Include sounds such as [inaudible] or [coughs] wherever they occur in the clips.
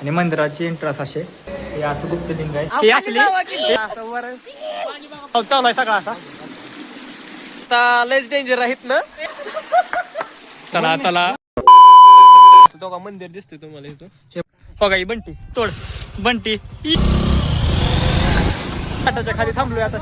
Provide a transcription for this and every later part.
आणि मंदिराची एंट्रन्स असे हे असं गुप्तलिंग आहे. हे असली? हे असं वर हो, चालू आहे सगळा असा. आता लयच डेंजर आहेत ना? चला चला. तो का मंदिर दिसतोय तुम्हाला इथं. हो ही बंटी. तोड. बंटी. काटाच्या खाली थांबलोय आता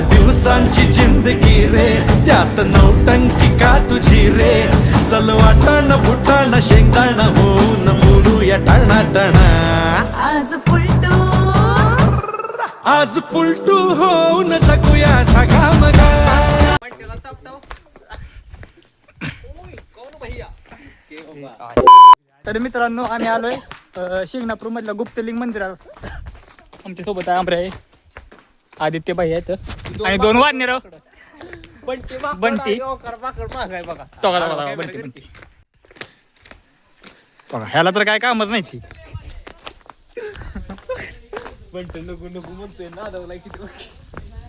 दिवसांची जिंदगी रे. त्यात नौटंकी का तुझी रे? चल वाटाण फुटाण शेंगदाण होऊन बुडूया टाणा टाणा. आज फुलटू. आज फुलटू होऊन जगूया सगळा मगा. तर मित्रांनो आम्ही आलोय अं, शिंगणापूर मधल्या गुप्तलिंग मंदिरात. आमच्यासोबत आहे आमरे आहे. आदित्य भाई आहेत. आणि दोन बंटी माकड बंटी. बघा बंटी बंटी. बघा ह्याला तर काय कामच नाही ती. बंटी नको नको म्हणतोय नादवला किती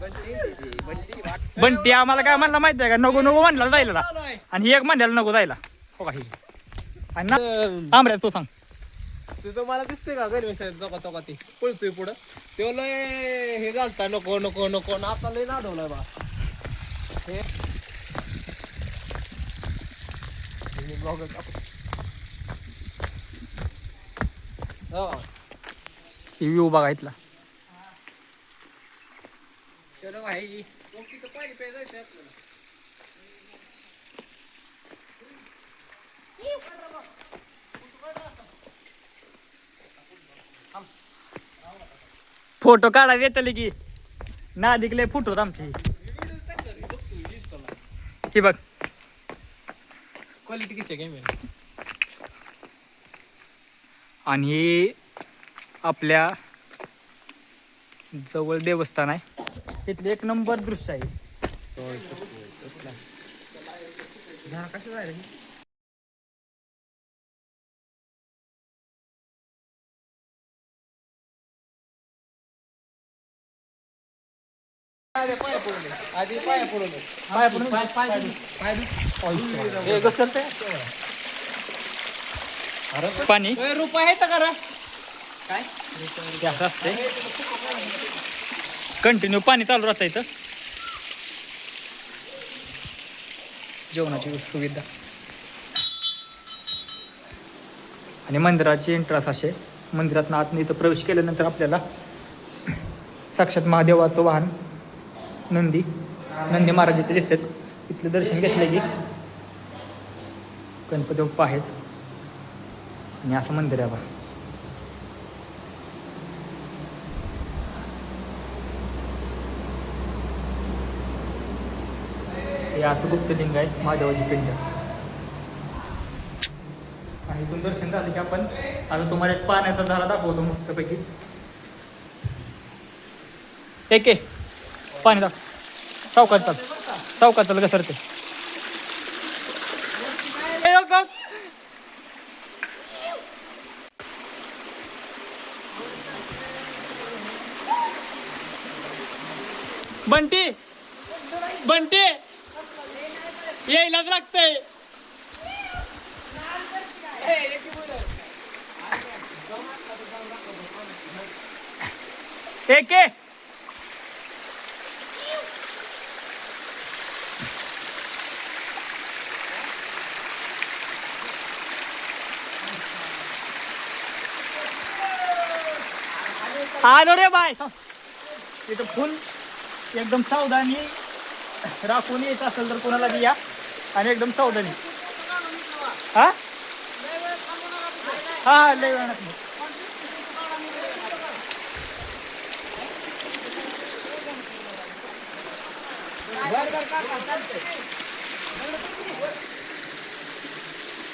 बंटी बंटी वाट- बंटी आम्हाला काय म्हणला माहिती आहे का? नको नको म्हणला जायला आणि एक म्हणल्याला नको जायला. हो का ही आणि ना आमऱ्या तू सांग. तुझं मला दिसतोय का गरमी चौका चौका ते. पळतोय पुढं. तो लय हे घालता नको नको नको. ना आता लय नादवलाय बा. हे हे vlogger टाकू. हो. ही व्ह्यू बघा इथला. चलो भाई फोटो काढायला येतले की. ना दिकले फोटो आमचे. ही बघ. क्वालिटी कशी आहे कॅमेरा आणि हे आपल्या जवळ देवस्थान आहे. इथले एक नंबर दृश्य आहे. कसं जायला आधी पाया पडून पाय पडून हे घसरत पाणी. रुपये आहेत का रे? काय? असते. कंटिन्यू पाणी चालू राहतं इथं. जेवणाची सुविधा. आणि मंदिराची एंट्रन्स असे मंदिरात आतनं इथं प्रवेश केल्यानंतर आपल्याला साक्षात महादेवाचं वाहन नंदी नंदी महाराज इथे दिसतात. इथलं दर्शन घेतलं की गणपती बाप्पा आहेत. आणि असं मंदिर आहे बा हे असं गुप्तलिंग आहे महादेवाची पिंड. आणि इथून दर्शन झालं की आपण आता तुम्हाला एक पाण्याचा झाला दाखवतो मस्तपैकी. एक आहे पाणी दाख चौकात चाल. चौकात चाल घसरते. बंटी बंटी यायलाच लागतंय. एक आलो रे बाय. इथं फुल एकदम सावधानी राखून यायचं असेल तर कोणाला बी या. आणि एकदम सावधानी. हा? हा हा लय वेळ नाही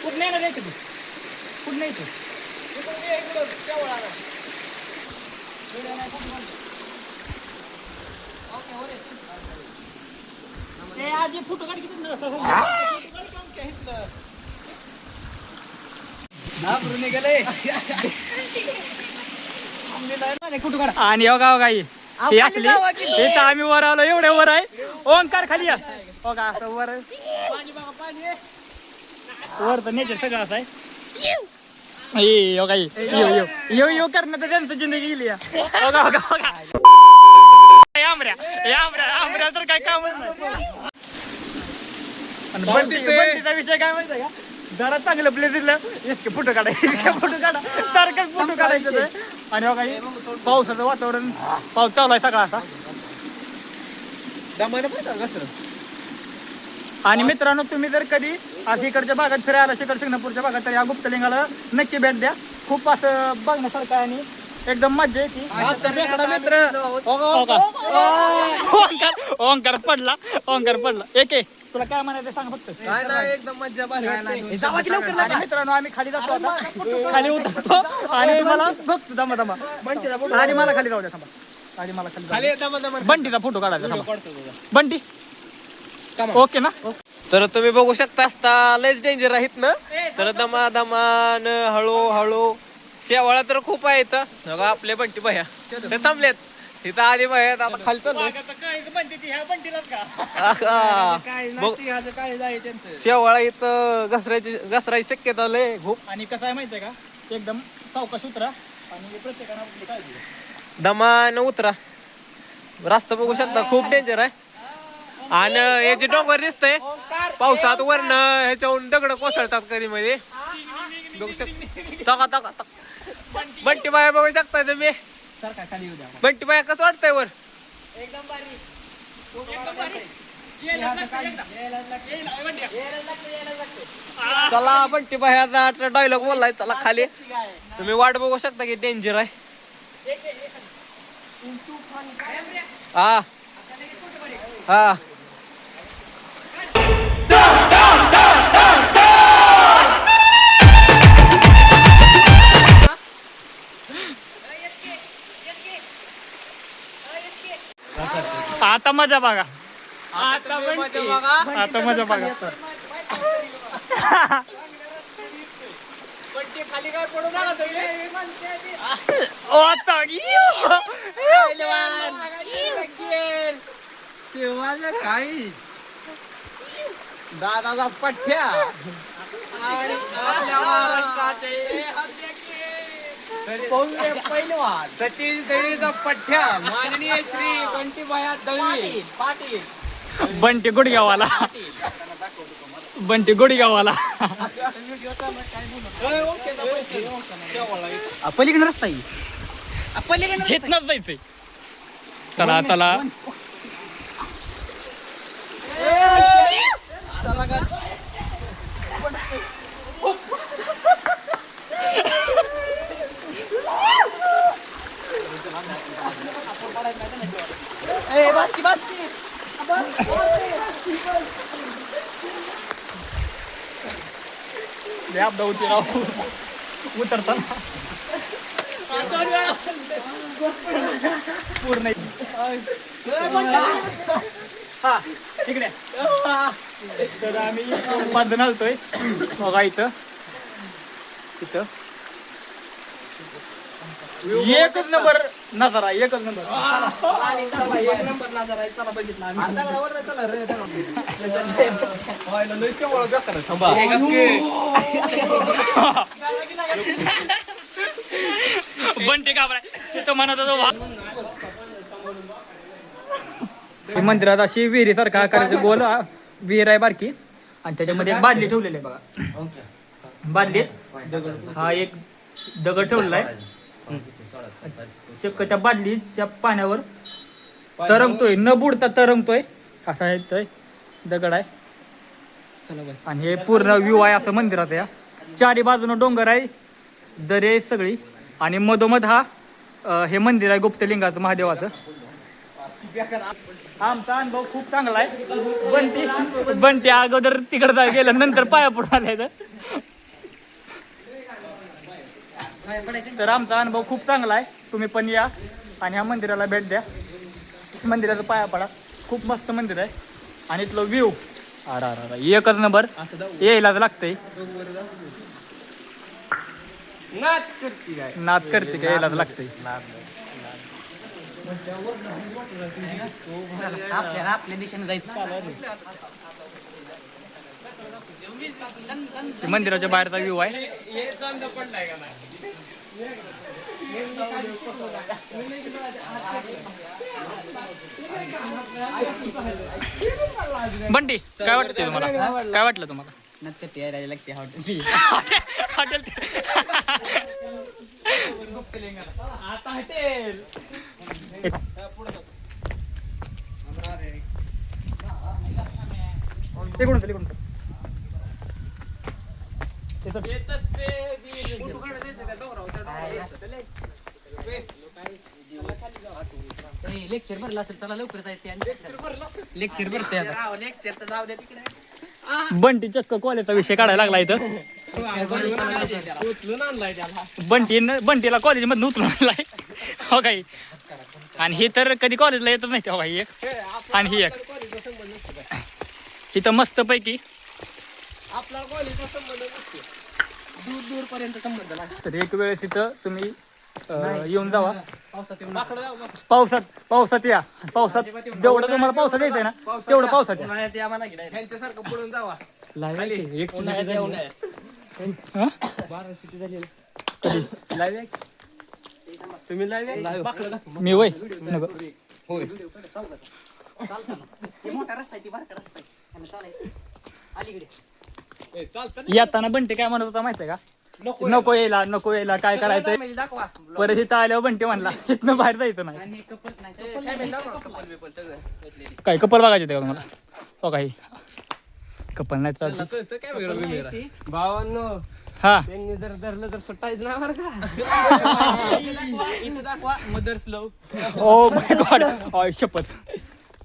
कुठं नाही ना जायचं तू? कुठं नाही तू आणि हो गाव गाई ही असली इथं आम्ही वर आलो एवढे वर आहे ओंकार खाली या हो का असं वर वर तर नेचर सगळं असं आहे ए, हो गाई यो यो यो यो करणं तर त्यांचं जिंदगी गेली या. हो का हो का हो का ए, आमऱ्या ए, आमऱ्या आमऱ्या तर काय कामच नाही. आणि बंटी बंटीचा विषय काय माहितीये का? जरा चांगलं दिलं इतके फोटो इतके फोटो काढा. सारखंच फोटो काढायचे ते. आणि हो काही पावसाचं वातावरण पाऊस चालू आहे सगळा असा. पाहिजे आणि मित्रांनो तुम्ही जर कधी आज इकडच्या भागात फिरायला शिखर शिंगणापूरच्या भागात तर या गुप्तलिंगाला नक्की भेट द्या. खूप असं बघण्यासारखं आहे आणि एकदम मजा येते? ओंकार. ओंकार पडला ओंकार पडला. एक एक तुला काय म्हणायचं सांग फक्त. काय नाही एकदम मज्जा भारी वाटते. आणि मित्रांनो आम्ही खाली जातो आता. खाली उतरतो. आणि तुम्हाला बघतो दमा दमा आणि मला खाली राहू द्या थांबा. आणि मला खाली जाऊ. बंटीचा फोटो काढायचा थांबा. काढतो तुझा. बंटी? ओके ना? तर तुम्ही बघू शकता असता लयच डेंजर आहेत ना तर दमा दमान हळू हळू शेवाळा तर खूप आहे इथं. बघा आपले बंटी भया. ते थांबलेत. इथं आधी भया आता खाली चाललो शेवाळा इथं घसरायची घसरायची शक्यता लय खूप. आणि कसं आहे माहितीये का? एकदम सावकाश उतरा आणि प्रत्येकानं आपली काळजी घ्या. दमान उतरा. रस्ता बघू शकता खूप डेंजर आहे. आणि हे जे डोंगर दिसतंय. पावसात वरनं ह्याच्यावरून दगड कोसळतात कधी मध्ये बघू शकता. तका तका तका. बंटी बाया बघू शकता तुम्ही. बंटी बाया कसं वाटतंय वर? चला बंटी बाया डायलॉग बोललाय. चला खाली. तुम्ही वाट बघू शकता की डेंजर आहे. हा. हा. आता मजा बघा. आता. आता मजा बघा. खाली काय पडू नका ओ, आता इयो. दादाचा पठ्या [laughs] आणि आपल्या महाराष्ट्राचे पठ्या माननीय श्री बंटीबाया दळवी. पाटील बंटी गुडगावाला बंटी गुडगावाला पलीकडे रस्ता आहे पलीकडे घेतनच जायचंय. चला चला. बस की बस की लय अपदा होती राव उतरताना पूर्ण हा तिकडे तर आम्ही बांधून आलतोय बघा इथं इथं एकच नंबर नजारा एकच नंबर. एक नंबर नजर आहे चला बघितला आम्ही. [laughs] बंटे तिथं म्हणत होतो वा. हे मंदिरात अशी विहिरी सारखा आकाराची गोल आ, विहीर आहे बारकी. आणि त्याच्यामध्ये एक बादली ठेवलेली आहे बघा. बादलीत हा एक दगड ठेवलेला आहे. चक्क त्या बादलीच्या पाण्यावर तरंगतोय न बुडता तरंगतोय. असा दगड आहे. आणि हे पूर्ण व्ह्यू आहे असं मंदिरात या. चारी बाजूनं डोंगर आहे दरे आहे सगळी. आणि मधोमध हा अं, हे मंदिर आहे गुप्तलिंगाचं महादेवाचं. आमचा अनुभव खूप चांगला आहे. बंटी बंटी अगोदर तिकडे गेलं नंतर पाया पडून आले तर. तर आमचा अनुभव खूप चांगला आहे. तुम्ही पण या आणि ह्या मंदिराला भेट द्या. मंदिराचा पाया पडा. खूप मस्त मंदिर आहे. आणि इथलं व्ह्यू अरा अरा एकच नंबर यायलाच लागतंय. नाद करते का? यायलाच लागतंय. आपल्याला आपल्या दिशेने जायचं मंदिराच्या बाहेरचा व्ह्यू आहे. बंटी काय वाटतं तुम्हाला? काय वाटलं तुम्हाला? नक्की ते यायला लागते [laughs] हॉटेल. हॉटेल इकडून चल, इकडून लेक्चर भरला असेल चला लवकर जायचं लेक्चर भरते आता लेक्चरचं जाऊ द्या तिकडे बंटी चक्क कॉलेजचा विषय काढायला लागला इथं. बंटी बंटीला कॉलेजमधून उचलून आणलाय. हो काही. आणि हे तर कधी कॉलेजला येतच नाही तेव्हा ही एक. आणि ही एक. इथं मस्त पैकी. आपला कॉलेजचा संबंध नसतो दूर दूर पर्यंत संबंध लागतो तर एक वेळेस इथं तुम्ही येऊन जावा. पावसात. पावसात पावसात या. पावसात जेवढं तुम्हाला पावसात यायचंय ना तेवढं पावसात या. म्हणा पळून जावा. उन्हाळ्यात. हं? तुम्ही. मी वय? नको. हे मोठा रस्ता आहे ती बारका रस्ता आहे. आणि चालायचं. अलीकडे ए, चालतं येताना बंटी काय म्हणत होता माहितीये का? नको यायला. नको यायला काय दाखवा. परत इथं आल्यावर बंटी म्हणला इथनं बाहेर जायचं नाही. काय कपल बघायचे होते का तुम्हाला? हो काही कपल नाही कळतं काय वेगळं वेगळं? आहे. भावांनो हा. त्यांनी जर धरलं तर सुटायचं ना बरं का? [laughs] इथं दाखवा mother's love. Oh my god ऑय शपथ.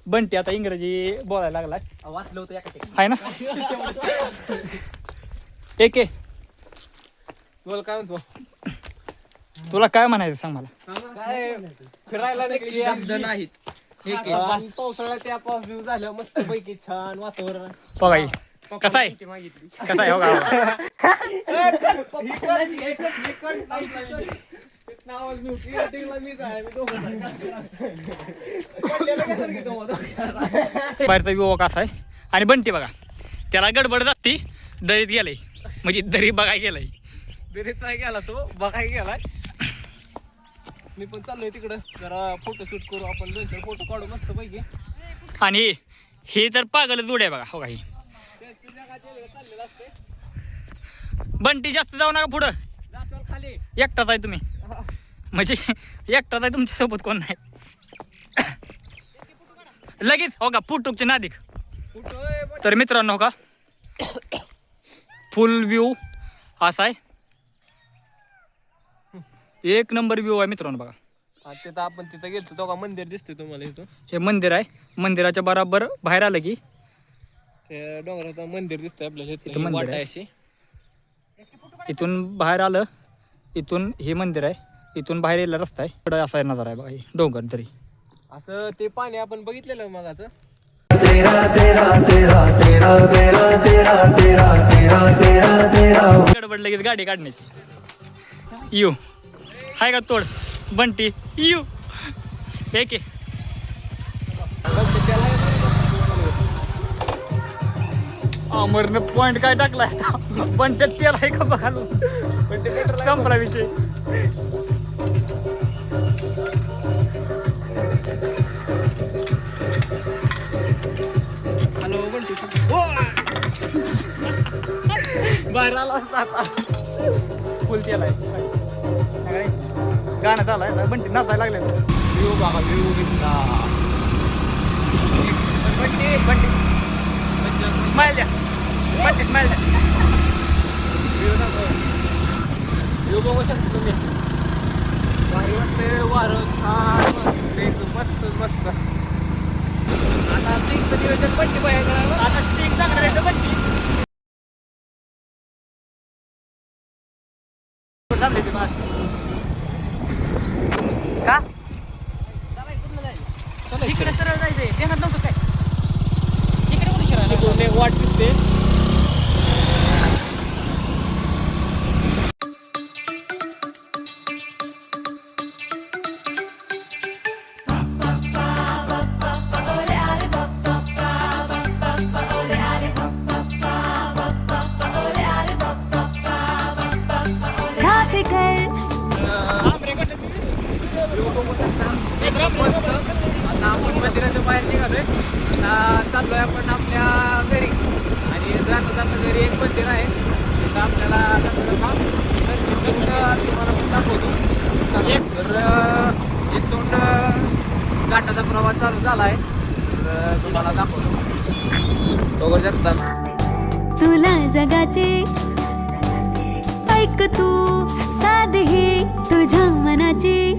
बंटी आता इंग्रजी बोलायला लागलाय. वाचलं होतं एका ठिकाणी. आहे ना? एक आहे बोल काय म्हणतो? तुला काय म्हणायचं सांग मला? काय? फिरायला निघली. शब्द नाहीत. हे के. आणि पावसाळ्यात त्या पाऊस झाल्या मस्त पैकी छान वातावरण. हो. कसा आहे? मागितली. कसा आहे हो आवाज मी क्रिएटिव्हला मीच आहे मी दोघं पडलेलं काय सारखी तो मधं. बाहेरचा विवाह कसा आहे. आणि बंटी बघा. त्याला गडबड असती दरीत गेलंय. म्हणजे दरी बघाय गेलंय. दरीत नाही गेला तो बघाय गेलाय. मी पण चाललोय तिकडं. जरा फोटो शूट करू आपण. दोन चार फोटो काढू मस्त पैकी. आणि हे तर पागल जोड आहे बघा हो काही चाललेलं असते बंटी जास्त जाऊ नका पुढं. खाली एकटाच आहे तुम्ही. म्हणजे एकटाच आहे तुमच्यासोबत कोण नाही. लगेच हो का फुटूकचे नादिक. तर मित्रांनो हो का? [coughs] फुल व्ह्यू असा आहे. एक नंबर व्ह्यू आहे मित्रांनो बघा. तिथं आपण तिथं गेलतो तो का मंदिर दिसतोय तुम्हाला इथं? हे मंदिर आहे. मंदिराच्या बराबर बाहेर आलं की. ते डोंगराचं मंदिर दिसतंय आपल्याला इथं इथं मंदिर वाट आहे. आहे अशी. इथून बाहेर आलं इथून हे मंदिर आहे. इथून बाहेर यायला रस्ता आहे. इकडं असा नजर आहे बघा हे डोंगर तरी. असं ते पाणी आपण बघितलेलं मगाचं. गडबड लगेच गाडी काढण्याची. यू हाय का तोड? बंटी. यू. हे के. अमरनं पॉइंट काय टाकलाय आता? बंट्यात तेल आहे का बघा संपला विषय. हॅलो बंटी. बाहेर आला असता आता. फुल तेल आहे. गाणं चालू आहे बंटी नाचायला लागले बंटी बंटी. स्माईल द्या. बंटी स्माईल द्या. बघू शकता तुम्ही भारी वाटते वारं छान मस्त मस्त. आता स्टिंगचं नियोजन पट्टी पाहिजे आता स्टिक चांगलं बंटी? चाललंय ते. का? इकडे. सरळ जायचंय. ध्यानात नव्हतं काय? इकडे कोणी शिरायला वाट दिसते. आता आपण मंदिराच्या बाहेर निघालोय. आता चाललोय आपण आपल्या घरी. आणि जाता जाता घरी एक मंदिर आहे. तिथं आपल्याला तुम्हाला पण दाखवतो. तर इथून अं, घाटाचा प्रवास चालू झाला आहे तर तुम्हाला दाखवतो. बघू शकता. तुला जगाची. ऐक तू साधही तुझ्या मनाची.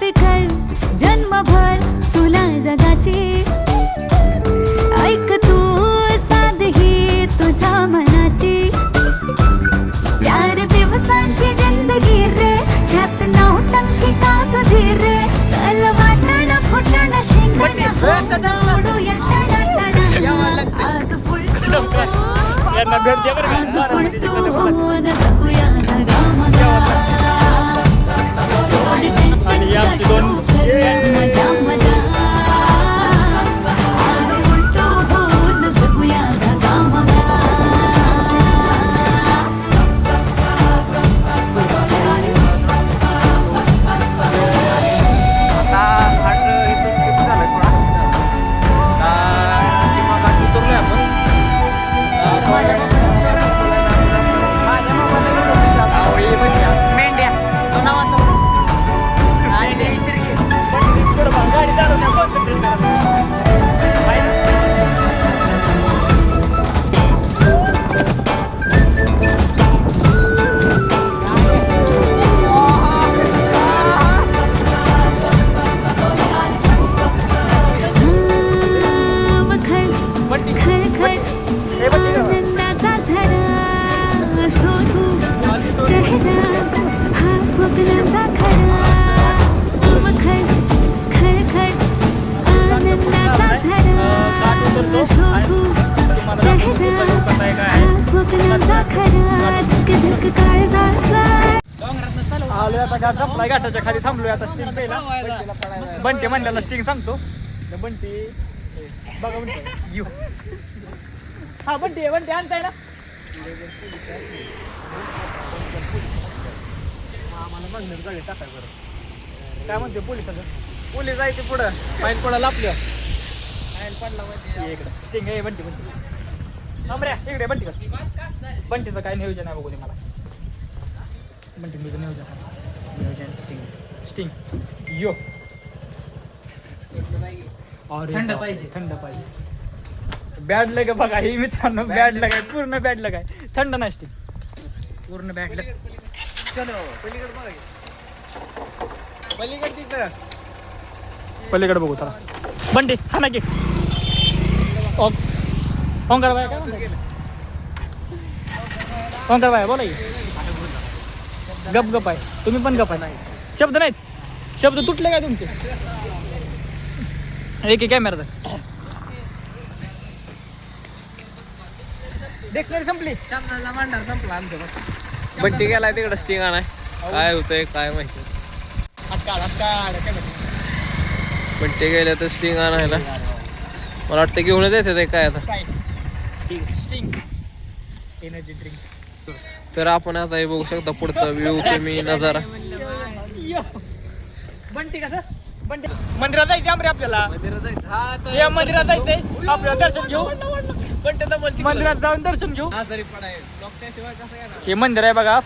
फिकर जन्मभर तुला जगाची. ऐक तू साधही तुझ्या मनाची. चार दिवसांची ज़िंदगी रे त्यात नऊ टंकी का तुझी रे? चल वाटण फुटण शिंगण उडूया टणाटणा. आज फुलतो. आज फुलतो. होऊन जगूया जगामगा. सोड आता घाट संपलाय घाटाच्या खाली थांबलोय आता स्टिंग पहिला बंटी म्हणल्याला स्टिंग सांगतो. तर बंटी. बघा बंटी. येऊ हा बंटी बंटी आणताय ना? काय म्हणते पोलिसाचं? पोलीस आहे ते पुढं? आपल्या ये इकडं. स्टिंग आहे बंटी बंटी. इकडे बंटी बंटीचं काय नियोजन आहे बघू दे मला. बंटी तुझं नियोजन आहे. नियोजन स्टिंग स्टिंग यो थंड पाहिजे. थंड पाहिजे बॅड लग बघा हे मित्रांनो बॅड लग आहे पूर्ण बॅड लग। आहे थंड नाही स्टिंग पूर्ण बॅड लग। चलो पलीकडे बघा. पलीकडे तिथं पलीकडे बघू चला। बंटी हा ना की. ओंकार बाय काय म्हणताय? ओंकार बाय बोला की. गप गप आहे. तुम्ही पण गप आहे. शब्द नाहीत. शब्द तुटले काय तुमचे? एक एक कॅमेरा डिक्शनरी संपली. सामनाला मांडा संपला आमच्या बंटी गेलाय तिकडे स्टिंग आणाय. काय होतंय काय माहिती. हात काढ हात काढ काय बस. बंटी गेल्या तर स्टिंग आणायला. मला वाटतं घेऊनच येते ते काय आता. काय स्टिंग स्टिंग एनर्जी ड्रिंक तर आपण आता हे बघू शकता पुढचा व्ह्यू तुम्ही नजारा. बंटी कसं? बंटी मंदिरात जायचं आमरे आपल्याला. या मंदिरात जायचंय आपल्याला दर्शन घेऊ. मंदिरात जाऊन दर्शन घेऊ. हे मंदिर आहे बघा.